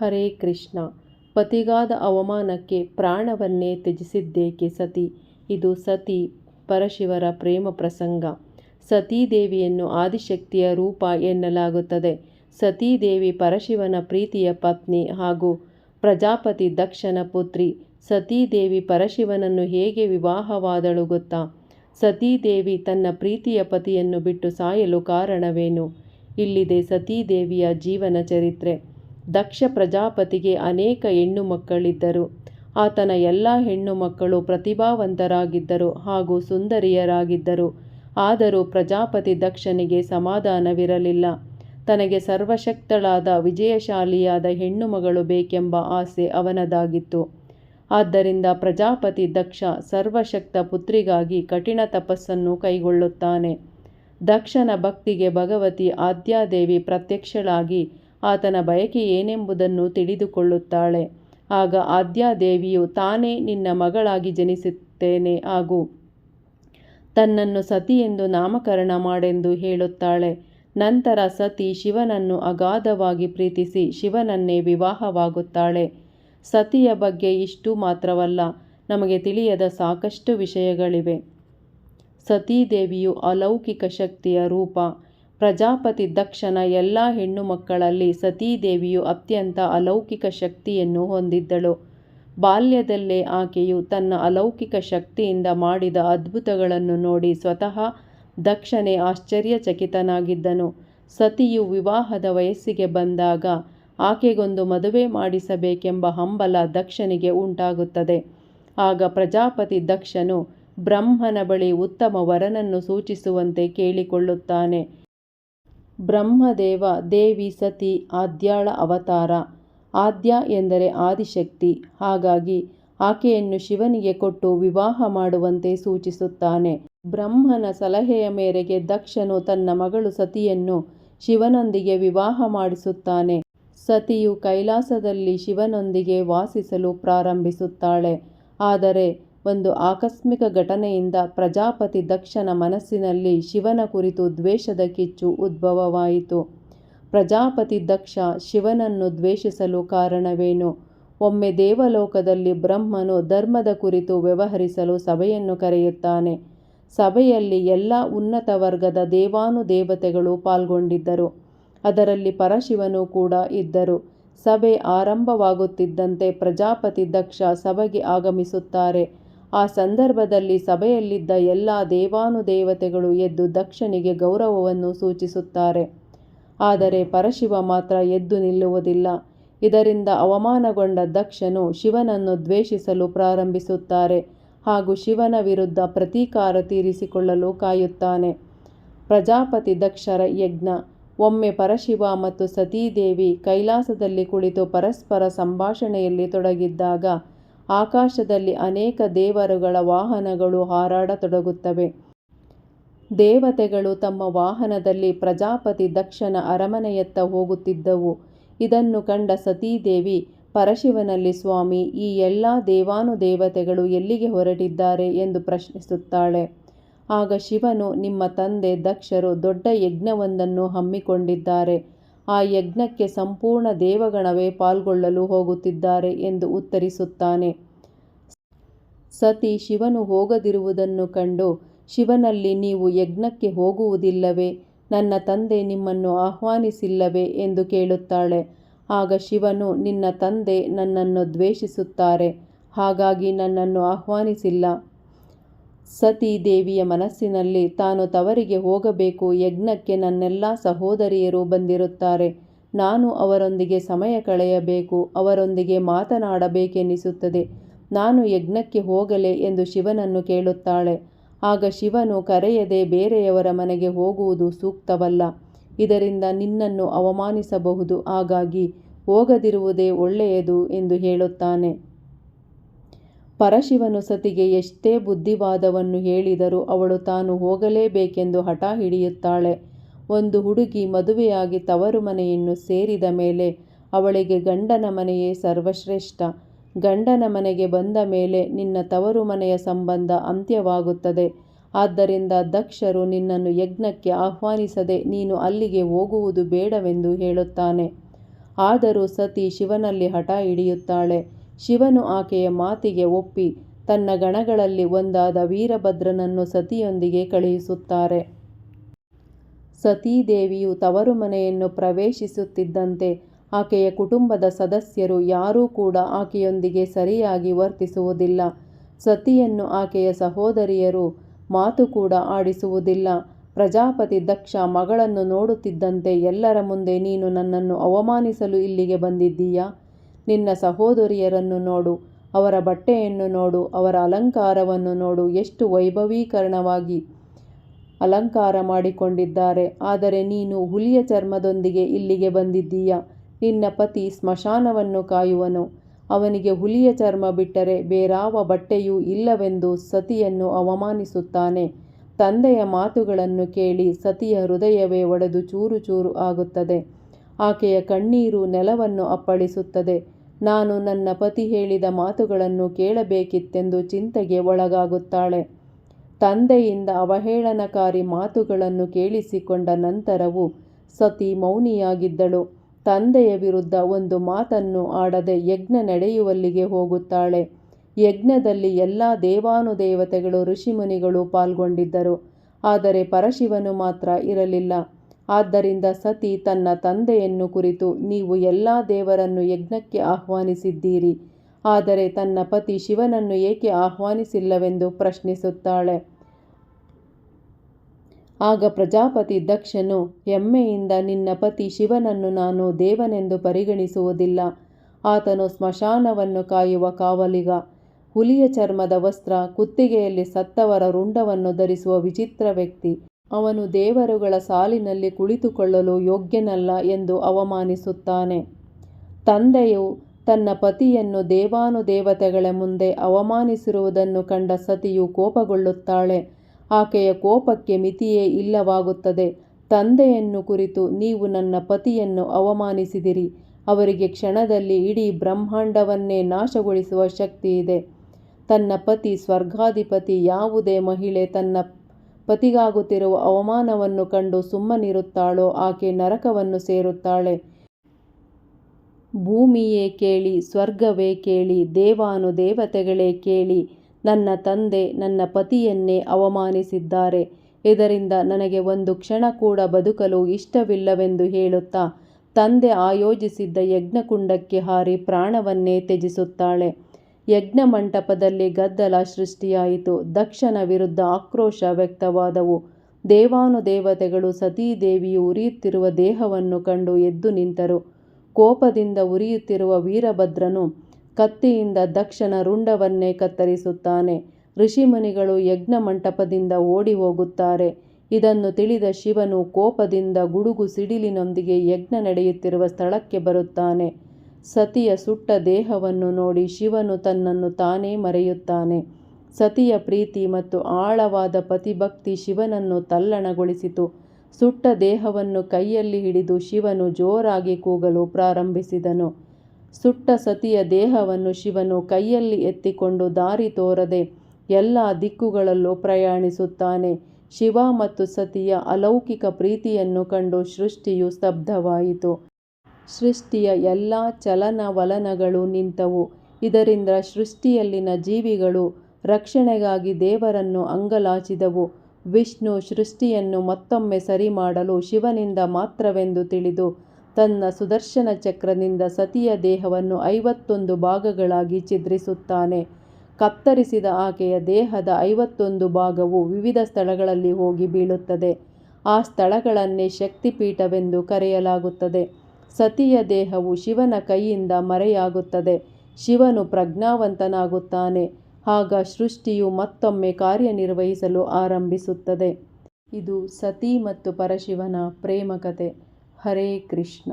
ಹರೇ ಕೃಷ್ಣ, ಪತಿಗಾದ ಅವಮಾನಕ್ಕೆ ಪ್ರಾಣವನ್ನೇ ತ್ಯಜಿಸಿದ್ದೇಕೆ ಸತಿ? ಇದು ಸತಿ ಪರಶಿವರ ಪ್ರೇಮ ಪ್ರಸಂಗ. ಸತೀದೇವಿಯನ್ನು ಆದಿಶಕ್ತಿಯ ರೂಪ ಎನ್ನಲಾಗುತ್ತದೆ. ಸತೀದೇವಿ ಪರಶಿವನ ಪ್ರೀತಿಯ ಪತ್ನಿ ಹಾಗೂ ಪ್ರಜಾಪತಿ ದಕ್ಷನ ಪುತ್ರಿ. ಸತೀದೇವಿ ಪರಶಿವನನ್ನು ಹೇಗೆ ವಿವಾಹವಾದಳು ಗೊತ್ತಾ? ಸತೀದೇವಿ ತನ್ನ ಪ್ರೀತಿಯ ಪತಿಯನ್ನು ಬಿಟ್ಟು ಸಾಯಲು ಕಾರಣವೇನು? ಇಲ್ಲಿದೆ ಸತೀದೇವಿಯ ಜೀವನ ಚರಿತ್ರೆ. ದಕ್ಷ ಪ್ರಜಾಪತಿಗೆ ಅನೇಕ ಹೆಣ್ಣು ಮಕ್ಕಳಿದ್ದರು. ಆತನ ಎಲ್ಲ ಹೆಣ್ಣು ಮಕ್ಕಳು ಪ್ರತಿಭಾವಂತರಾಗಿದ್ದರು ಹಾಗೂ ಸುಂದರಿಯರಾಗಿದ್ದರು. ಆದರೂ ಪ್ರಜಾಪತಿ ದಕ್ಷನಿಗೆ ಸಮಾಧಾನವಿರಲಿಲ್ಲ. ತನಗೆ ಸರ್ವಶಕ್ತಳಾದ ವಿಜಯಶಾಲಿಯಾದ ಹೆಣ್ಣು ಮಗಳು ಬೇಕೆಂಬ ಆಸೆ ಅವನದಾಗಿತ್ತು. ಆದ್ದರಿಂದ ಪ್ರಜಾಪತಿ ದಕ್ಷ ಸರ್ವಶಕ್ತ ಪುತ್ರಿಗಾಗಿ ಕಠಿಣ ತಪಸ್ಸನ್ನು ಕೈಗೊಳ್ಳುತ್ತಾನೆ. ದಕ್ಷನ ಭಕ್ತಿಗೆ ಭಗವತಿ ಆದ್ಯಾದೇವಿ ಪ್ರತ್ಯಕ್ಷಳಾಗಿ ಆತನ ಬಯಕೆ ಏನೆಂಬುದನ್ನು ತಿಳಿದುಕೊಳ್ಳುತ್ತಾಳೆ. ಆಗ ಆದ್ಯಾದೇವಿಯು, ತಾನೇ ನಿನ್ನ ಮಗಳಾಗಿ ಜನಿಸುತ್ತೇನೆ ಹಾಗೂ ತನ್ನನ್ನು ಸತಿ ಎಂದು ನಾಮಕರಣ ಮಾಡೆಂದು ಹೇಳುತ್ತಾಳೆ. ನಂತರ ಸತಿ ಶಿವನನ್ನು ಅಗಾಧವಾಗಿ ಪ್ರೀತಿಸಿ ಶಿವನನ್ನೇ ವಿವಾಹವಾಗುತ್ತಾಳೆ. ಸತಿಯ ಬಗ್ಗೆ ಇಷ್ಟು ಮಾತ್ರವಲ್ಲ, ನಮಗೆ ತಿಳಿಯದ ಸಾಕಷ್ಟು ವಿಷಯಗಳಿವೆ. ಸತೀದೇವಿಯು ಅಲೌಕಿಕ ಶಕ್ತಿಯ ರೂಪ ಪ್ರಜಾಪತಿ ದಕ್ಷನ ಎಲ್ಲ ಹೆಣ್ಣು ಮಕ್ಕಳಲ್ಲಿ ಸತೀದೇವಿಯು ಅತ್ಯಂತ ಅಲೌಕಿಕ ಶಕ್ತಿಯನ್ನು ಹೊಂದಿದ್ದಳು. ಬಾಲ್ಯದಲ್ಲೇ ಆಕೆಯು ತನ್ನ ಅಲೌಕಿಕ ಶಕ್ತಿಯಿಂದ ಮಾಡಿದ ಅದ್ಭುತಗಳನ್ನು ನೋಡಿ ಸ್ವತಃ ದಕ್ಷನೇ ಆಶ್ಚರ್ಯಚಕಿತನಾಗಿದ್ದನು. ಸತಿಯು ವಿವಾಹದ ವಯಸ್ಸಿಗೆ ಬಂದಾಗ ಆಕೆಗೊಂದು ಮದುವೆ ಮಾಡಿಸಬೇಕೆಂಬ ಹಂಬಲ ದಕ್ಷನಿಗೆ ಉಂಟಾಗುತ್ತದೆ. ಆಗ ಪ್ರಜಾಪತಿ ದಕ್ಷನು ಬ್ರಹ್ಮನ ಬಳಿ ಉತ್ತಮ ವರನನ್ನು ಸೂಚಿಸುವಂತೆ ಕೇಳಿಕೊಳ್ಳುತ್ತಾನೆ. ಬ್ರಹ್ಮದೇವ, ದೇವಿ, ಸತಿ, ಆದ್ಯಾಳ, ಅವತಾರ. ಆದ್ಯ ಎಂದರೆ ಆದಿಶಕ್ತಿ. ಹಾಗಾಗಿ ಆಕೆಯನ್ನು ಶಿವನಿಗೆ ಕೊಟ್ಟು ವಿವಾಹ ಮಾಡುವಂತೆ ಸೂಚಿಸುತ್ತಾನೆ. ಬ್ರಹ್ಮನ ಸಲಹೆಯ ಮೇರೆಗೆ ದಕ್ಷನು ತನ್ನ ಮಗಳು ಸತಿಯನ್ನು ಶಿವನೊಂದಿಗೆ ವಿವಾಹ ಮಾಡಿಸುತ್ತಾನೆ. ಸತಿಯು ಕೈಲಾಸದಲ್ಲಿ ಶಿವನೊಂದಿಗೆ ವಾಸಿಸಲು ಪ್ರಾರಂಭಿಸುತ್ತಾಳೆ. ಆದರೆ ಒಂದು ಆಕಸ್ಮಿಕ ಘಟನೆಯಿಂದ ಪ್ರಜಾಪತಿ ದಕ್ಷನ ಮನಸ್ಸಿನಲ್ಲಿ ಶಿವನ ಕುರಿತು ದ್ವೇಷದ ಕಿಚ್ಚು ಉದ್ಭವವಾಯಿತು. ಪ್ರಜಾಪತಿ ದಕ್ಷ ಶಿವನನ್ನು ದ್ವೇಷಿಸಲು ಕಾರಣವೇನು? ಒಮ್ಮೆ ದೇವಲೋಕದಲ್ಲಿ ಬ್ರಹ್ಮನು ಧರ್ಮದ ಕುರಿತು ವ್ಯವಹರಿಸಲು ಸಭೆಯನ್ನು ಕರೆಯುತ್ತಾನೆ. ಸಭೆಯಲ್ಲಿ ಎಲ್ಲ ಉನ್ನತ ವರ್ಗದ ದೇವಾನುದೇವತೆಗಳು ಪಾಲ್ಗೊಂಡಿದ್ದರು. ಅದರಲ್ಲಿ ಪರಶಿವನು ಕೂಡ ಇದ್ದರು. ಸಭೆ ಆರಂಭವಾಗುತ್ತಿದ್ದಂತೆ ಪ್ರಜಾಪತಿ ದಕ್ಷ ಸಭೆಗೆ ಆಗಮಿಸುತ್ತಾರೆ. ಆ ಸಂದರ್ಭದಲ್ಲಿ ಸಭೆಯಲ್ಲಿದ್ದ ಎಲ್ಲ ದೇವಾನುದೇವತೆಗಳು ಎದ್ದು ದಕ್ಷನಿಗೆ ಗೌರವವನ್ನು ಸೂಚಿಸುತ್ತಾರೆ. ಆದರೆ ಪರಶಿವ ಮಾತ್ರ ಎದ್ದು ನಿಲ್ಲುವುದಿಲ್ಲ. ಇದರಿಂದ ಅವಮಾನಗೊಂಡ ದಕ್ಷನು ಶಿವನನ್ನು ದ್ವೇಷಿಸಲು ಪ್ರಾರಂಭಿಸುತ್ತಾರೆ ಹಾಗೂ ಶಿವನ ವಿರುದ್ಧ ಪ್ರತೀಕಾರ ತೀರಿಸಿಕೊಳ್ಳಲು ಕಾಯುತ್ತಾನೆ. ಪ್ರಜಾಪತಿ ದಕ್ಷರ ಯಜ್ಞ. ಒಮ್ಮೆ ಪರಶಿವ ಮತ್ತು ಸತೀದೇವಿ ಕೈಲಾಸದಲ್ಲಿ ಕುಳಿತು ಪರಸ್ಪರ ಸಂಭಾಷಣೆಯಲ್ಲಿ ತೊಡಗಿದ್ದಾಗ ಆಕಾಶದಲ್ಲಿ ಅನೇಕ ದೇವರುಗಳ ವಾಹನಗಳು ಹಾರಾಡತೊಡಗುತ್ತವೆ. ದೇವತೆಗಳು ತಮ್ಮ ವಾಹನದಲ್ಲಿ ಪ್ರಜಾಪತಿ ದಕ್ಷನ ಅರಮನೆಯತ್ತ ಹೋಗುತ್ತಿದ್ದವು. ಇದನ್ನು ಕಂಡ ಸತೀದೇವಿ, ಪರಶಿವನಲ್ಲಿ ಸ್ವಾಮಿ, ಈ ಎಲ್ಲ ದೇವಾನುದೇವತೆಗಳು ಎಲ್ಲಿಗೆ ಹೊರಟಿದ್ದಾರೆ? ಎಂದು ಪ್ರಶ್ನಿಸುತ್ತಾಳೆ. ಆಗ ಶಿವನು, ನಿಮ್ಮ ತಂದೆ ದಕ್ಷರು ದೊಡ್ಡ ಯಜ್ಞವೊಂದನ್ನು ಹಮ್ಮಿಕೊಂಡಿದ್ದಾರೆ. ಆ ಯಜ್ಞಕ್ಕೆ ಸಂಪೂರ್ಣ ದೇವಗಣವೇ ಪಾಲ್ಗೊಳ್ಳಲು ಹೋಗುತ್ತಿದ್ದಾರೆ ಎಂದು ಉತ್ತರಿಸುತ್ತಾನೆ. ಸತಿ ಶಿವನು ಹೋಗದಿರುವುದನ್ನು ಕಂಡು, ಶಿವನಲ್ಲಿ ನೀವು ಯಜ್ಞಕ್ಕೆ ಹೋಗುವುದಿಲ್ಲವೇ? ನನ್ನ ತಂದೆ ನಿಮ್ಮನ್ನು ಆಹ್ವಾನಿಸಿಲ್ಲವೇ? ಎಂದು ಕೇಳುತ್ತಾಳೆ. ಆಗ ಶಿವನು, ನಿನ್ನ ತಂದೆ ನನ್ನನ್ನು ದ್ವೇಷಿಸುತ್ತಾರೆ. ಹಾಗಾಗಿ ನನ್ನನ್ನು ಆಹ್ವಾನಿಸಿಲ್ಲ. ಸತಿ ದೇವಿಯ ಮನಸ್ಸಿನಲ್ಲಿ ತಾನು ತವರಿಗೆ ಹೋಗಬೇಕು, ಯಜ್ಞಕ್ಕೆ ನನ್ನೆಲ್ಲ ಸಹೋದರಿಯರು ಬಂದಿರುತ್ತಾರೆ. ನಾನು ಅವರೊಂದಿಗೆ ಸಮಯ ಕಳೆಯಬೇಕು, ಅವರೊಂದಿಗೆ ಮಾತನಾಡಬೇಕೆನಿಸುತ್ತದೆ. ನಾನು ಯಜ್ಞಕ್ಕೆ ಹೋಗಲೇ ಎಂದು ಶಿವನನ್ನು ಕೇಳುತ್ತಾಳೆ. ಆಗ ಶಿವನು ಕರೆಯದೆ ಬೇರೆಯವರ ಮನೆಗೆ ಹೋಗುವುದು ಸೂಕ್ತವಲ್ಲ. ಇದರಿಂದ ನಿನ್ನನ್ನು ಅವಮಾನಿಸಬಹುದು, ಹಾಗಾಗಿ ಹೋಗದಿರುವುದೇ ಒಳ್ಳೆಯದು ಎಂದು ಹೇಳುತ್ತಾನೆ. ಪರಶಿವನು ಸತಿಗೆ ಎಷ್ಟೇ ಬುದ್ಧಿವಾದವನ್ನು ಹೇಳಿದರೂ ಅವಳು ತಾನು ಹೋಗಲೇಬೇಕೆಂದು ಹಠ ಹಿಡಿಯುತ್ತಾಳೆ. ಒಂದು ಹುಡುಗಿ ಮದುವೆಯಾಗಿ ತವರು ಮನೆಯನ್ನು ಸೇರಿದ ಮೇಲೆ ಅವಳಿಗೆ ಗಂಡನ ಮನೆಯೇ ಸರ್ವಶ್ರೇಷ್ಠ. ಗಂಡನ ಮನೆಗೆ ಬಂದ ಮೇಲೆ ನಿನ್ನ ತವರು ಮನೆಯ ಸಂಬಂಧ ಅಂತ್ಯವಾಗುತ್ತದೆ. ಆದ್ದರಿಂದ ದಕ್ಷರು ನಿನ್ನನ್ನು ಯಜ್ಞಕ್ಕೆ ಆಹ್ವಾನಿಸದೆ ನೀನು ಅಲ್ಲಿಗೆ ಹೋಗುವುದು ಬೇಡವೆಂದು ಹೇಳುತ್ತಾನೆ. ಆದರೂ ಸತಿ ಶಿವನಲ್ಲಿ ಹಠ ಹಿಡಿಯುತ್ತಾಳೆ. ಶಿವನು ಆಕೆಯ ಮಾತಿಗೆ ಒಪ್ಪಿ ತನ್ನ ಗಣಗಳಲ್ಲಿ ಒಂದಾದ ವೀರಭದ್ರನನ್ನು ಸತಿಯೊಂದಿಗೆ ಕಳುಹಿಸುತ್ತಾರೆ. ಸತೀದೇವಿಯು ತವರು ಮನೆಯನ್ನು ಪ್ರವೇಶಿಸುತ್ತಿದ್ದಂತೆ ಆಕೆಯ ಕುಟುಂಬದ ಸದಸ್ಯರು ಯಾರೂ ಕೂಡ ಆಕೆಯೊಂದಿಗೆ ಸರಿಯಾಗಿ ವರ್ತಿಸುವುದಿಲ್ಲ. ಸತಿಯನ್ನು ಆಕೆಯ ಸಹೋದರಿಯರು ಮಾತು ಕೂಡ ಆಡಿಸುವುದಿಲ್ಲ. ಪ್ರಜಾಪತಿ ದಕ್ಷ ಮಗಳನ್ನು ನೋಡುತ್ತಿದ್ದಂತೆ ಎಲ್ಲರ ಮುಂದೆ ನೀನು ನನ್ನನ್ನು ಅವಮಾನಿಸಲು ಇಲ್ಲಿಗೆ ಬಂದಿದ್ದೀಯಾ? ನಿನ್ನ ಸಹೋದರಿಯರನ್ನು ನೋಡು, ಅವರ ಬಟ್ಟೆಯನ್ನು ನೋಡು, ಅವರ ಅಲಂಕಾರವನ್ನು ನೋಡು. ಎಷ್ಟು ವೈಭವೀಕರಣವಾಗಿ ಅಲಂಕಾರ ಮಾಡಿಕೊಂಡಿದ್ದಾರೆ. ಆದರೆ ನೀನು ಹುಲಿಯ ಚರ್ಮದೊಂದಿಗೆ ಇಲ್ಲಿಗೆ ಬಂದಿದ್ದೀಯ? ನಿನ್ನ ಪತಿ ಸ್ಮಶಾನವನ್ನು ಕಾಯುವನು. ಅವನಿಗೆ ಹುಲಿಯ ಚರ್ಮ ಬಿಟ್ಟರೆ ಬೇರಾವ ಬಟ್ಟೆಯೂ ಇಲ್ಲವೆಂದು ಸತಿಯನ್ನು ಅವಮಾನಿಸುತ್ತಾನೆ. ತಂದೆಯ ಮಾತುಗಳನ್ನು ಕೇಳಿ ಸತಿಯ ಹೃದಯವೇ ಒಡೆದು ಚೂರು ಚೂರು ಆಗುತ್ತದೆ. ಆಕೆಯ ಕಣ್ಣೀರು ನೆಲವನ್ನು ಅಪ್ಪಳಿಸುತ್ತದೆ. ನಾನು ನನ್ನ ಪತಿ ಹೇಳಿದ ಮಾತುಗಳನ್ನು ಕೇಳಬೇಕಿತ್ತೆಂದು ಚಿಂತೆಗೆ ಒಳಗಾಗುತ್ತಾಳೆ. ತಂದೆಯಿಂದ ಅವಹೇಳನಕಾರಿ ಮಾತುಗಳನ್ನು ಕೇಳಿಸಿಕೊಂಡ ನಂತರವೂ ಸತಿ ಮೌನಿಯಾಗಿದ್ದಳು. ತಂದೆಯ ವಿರುದ್ಧ ಒಂದು ಮಾತನ್ನು ಆಡದೆ ಯಜ್ಞ ನಡೆಯುವಲ್ಲಿಗೆ ಹೋಗುತ್ತಾಳೆ. ಯಜ್ಞದಲ್ಲಿ ಎಲ್ಲ ದೇವಾನುದೇವತೆಗಳು, ಋಷಿಮುನಿಗಳು ಪಾಲ್ಗೊಂಡಿದ್ದರು. ಆದರೆ ಪರಶಿವನು ಮಾತ್ರ ಇರಲಿಲ್ಲ. ಆದ್ದರಿಂದ ಸತಿ ತನ್ನ ತಂದೆಯನ್ನು ಕುರಿತು ನೀವು ಎಲ್ಲ ದೇವರನ್ನು ಯಜ್ಞಕ್ಕೆ ಆಹ್ವಾನಿಸಿದ್ದೀರಿ. ಆದರೆ ತನ್ನ ಪತಿ ಶಿವನನ್ನು ಏಕೆ ಆಹ್ವಾನಿಸಿಲ್ಲವೆಂದು ಪ್ರಶ್ನಿಸುತ್ತಾಳೆ. ಆಗ ಪ್ರಜಾಪತಿ ದಕ್ಷನು, ಹೆಮ್ಮೆಯಿಂದ ನಿನ್ನ ಪತಿ ಶಿವನನ್ನು ನಾನು ದೇವನೆಂದು ಪರಿಗಣಿಸುವುದಿಲ್ಲ. ಆತನು ಸ್ಮಶಾನವನ್ನು ಕಾಯುವ ಕಾವಲಿಗ. ಹುಲಿಯ ಚರ್ಮದ ವಸ್ತ್ರ, ಕುತ್ತಿಗೆಯಲ್ಲಿ ಸತ್ತವರ ರುಂಡವನ್ನು ಧರಿಸುವ ವಿಚಿತ್ರ ವ್ಯಕ್ತಿ. ಅವನು ದೇವರುಗಳ ಸಾಲಿನಲ್ಲಿ ಕುಳಿತುಕೊಳ್ಳಲು ಯೋಗ್ಯನಲ್ಲ ಎಂದು ಅವಮಾನಿಸುತ್ತಾನೆ. ತಂದೆಯು ತನ್ನ ಪತಿಯನ್ನು ದೇವಾನುದೇವತೆಗಳ ಮುಂದೆ ಅವಮಾನಿಸಿರುವುದನ್ನು ಕಂಡ ಸತಿಯು ಕೋಪಗೊಳ್ಳುತ್ತಾಳೆ. ಆಕೆಯ ಕೋಪಕ್ಕೆ ಮಿತಿಯೇ ಇಲ್ಲವಾಗುತ್ತದೆ. ತಂದೆಯನ್ನು ಕುರಿತು ನೀವು ನನ್ನ ಪತಿಯನ್ನು ಅವಮಾನಿಸಿದಿರಿ. ಅವರಿಗೆ ಕ್ಷಣದಲ್ಲಿ ಇಡೀ ಬ್ರಹ್ಮಾಂಡವನ್ನೇ ನಾಶಗೊಳಿಸುವ ಶಕ್ತಿ ಇದೆ. ತನ್ನ ಪತಿ ಸ್ವರ್ಗಾಧಿಪತಿ ಯಾವುದೇ ಮಹಿಳೆ ತನ್ನ ಪತಿಗಾಗುತ್ತಿರುವ ಅವಮಾನವನ್ನು ಕಂಡು ಸುಮ್ಮನಿರುತ್ತಾಳೋ, ಆಕೆ ನರಕವನ್ನು ಸೇರುತ್ತಾಳೆ. ಭೂಮಿಯೇ ಕೇಳಿ, ಸ್ವರ್ಗವೇ ಕೇಳಿ, ದೇವಾನು ದೇವತೆಗಳೇ ಕೇಳಿ, ನನ್ನ ತಂದೆ ನನ್ನ ಪತಿಯನ್ನೇ ಅವಮಾನಿಸಿದ್ದಾರೆ. ಇದರಿಂದ ನನಗೆ ಒಂದು ಕ್ಷಣ ಕೂಡ ಬದುಕಲು ಇಷ್ಟವಿಲ್ಲವೆಂದು ಹೇಳುತ್ತಾ, ತಂದೆ ಆಯೋಜಿಸಿದ್ದ ಯಜ್ಞಕುಂಡಕ್ಕೆ ಹಾರಿ ಪ್ರಾಣವನ್ನೇ ತ್ಯಜಿಸುತ್ತಾಳೆ. ಯಜ್ಞ ಮಂಟಪದಲ್ಲಿ ಗದ್ದಲ ಸೃಷ್ಟಿಯಾಯಿತು. ದಕ್ಷನ ವಿರುದ್ಧ ಆಕ್ರೋಶ ವ್ಯಕ್ತವಾದವು. ದೇವಾನುದೇವತೆಗಳು ಸತೀದೇವಿಯು ಉರಿಯುತ್ತಿರುವ ದೇಹವನ್ನು ಕಂಡು ಎದ್ದು ನಿಂತರು. ಕೋಪದಿಂದ ಉರಿಯುತ್ತಿರುವ ವೀರಭದ್ರನು ಕತ್ತಿಯಿಂದ ದಕ್ಷನ ರುಂಡವನ್ನೇ ಕತ್ತರಿಸುತ್ತಾನೆ. ಋಷಿಮುನಿಗಳು ಯಜ್ಞ ಮಂಟಪದಿಂದ ಓಡಿ ಹೋಗುತ್ತಾರೆ ಇದನ್ನು ತಿಳಿದ ಶಿವನು ಕೋಪದಿಂದ ಗುಡುಗು ಸಿಡಿಲಿನೊಂದಿಗೆ ಯಜ್ಞ ನಡೆಯುತ್ತಿರುವ ಸ್ಥಳಕ್ಕೆ ಬರುತ್ತಾನೆ. ಸತಿಯ ಸುಟ್ಟ ದೇಹವನ್ನು ನೋಡಿ ಶಿವನು ತನ್ನನ್ನು ತಾನೇ ಮರೆಯುತ್ತಾನೆ. ಸತಿಯ ಪ್ರೀತಿ ಮತ್ತು ಆಳವಾದ ಪತಿಭಕ್ತಿ ಶಿವನನ್ನು ತಲ್ಲಣಗೊಳಿಸಿತು. ಸುಟ್ಟ ದೇಹವನ್ನು ಕೈಯಲ್ಲಿ ಹಿಡಿದು ಶಿವನು ಜೋರಾಗಿ ಕೂಗಲು ಪ್ರಾರಂಭಿಸಿದನು. ಸುಟ್ಟ ಸತಿಯ ದೇಹವನ್ನು ಶಿವನು ಕೈಯಲ್ಲಿ ಎತ್ತಿಕೊಂಡು ದಾರಿ ತೋರದೆ ಎಲ್ಲ ದಿಕ್ಕುಗಳಲ್ಲೂ ಪ್ರಯಾಣಿಸುತ್ತಾನೆ. ಶಿವ ಮತ್ತು ಸತಿಯ ಅಲೌಕಿಕ ಪ್ರೀತಿಯನ್ನು ಕಂಡು ಸೃಷ್ಟಿಯು ಸ್ತಬ್ಧವಾಯಿತು. ಸೃಷ್ಟಿಯ ಎಲ್ಲ ಚಲನವಲನಗಳು ನಿಂತವು. ಇದರಿಂದ ಸೃಷ್ಟಿಯಲ್ಲಿನ ಜೀವಿಗಳು ರಕ್ಷಣೆಗಾಗಿ ದೇವರನ್ನು ಅಂಗಲಾಚಿದವು. ವಿಷ್ಣು ಸೃಷ್ಟಿಯನ್ನು ಮತ್ತೊಮ್ಮೆ ಸರಿ ಮಾಡಲು ಶಿವನಿಂದ ಮಾತ್ರವೆಂದು ತಿಳಿದು, ತನ್ನ ಸುದರ್ಶನ ಚಕ್ರದಿಂದ ಸತಿಯ ದೇಹವನ್ನು ಐವತ್ತೊಂದು ಭಾಗಗಳಾಗಿ ಛಿದ್ರಿಸುತ್ತಾನೆ. ಕತ್ತರಿಸಿದ ಆಕೆಯ ದೇಹದ ಐವತ್ತೊಂದು ಭಾಗವು ವಿವಿಧ ಸ್ಥಳಗಳಲ್ಲಿ ಹೋಗಿ ಬೀಳುತ್ತದೆ. ಆ ಸ್ಥಳಗಳನ್ನೇ ಶಕ್ತಿಪೀಠವೆಂದು ಕರೆಯಲಾಗುತ್ತದೆ. ಸತಿಯ ದೇಹವು ಶಿವನ ಕೈಯಿಂದ ಮರೆಯಾಗುತ್ತದೆ. ಶಿವನು ಪ್ರಜ್ಞಾವಂತನಾಗುತ್ತಾನೆ. ಆಗ ಸೃಷ್ಟಿಯು ಮತ್ತೊಮ್ಮೆ ಕಾರ್ಯನಿರ್ವಹಿಸಲು ಆರಂಭಿಸುತ್ತದೆ. ಇದು ಸತಿ ಮತ್ತು ಪರಶಿವನ ಪ್ರೇಮಕತೆ. ಹರೇ ಕೃಷ್ಣ.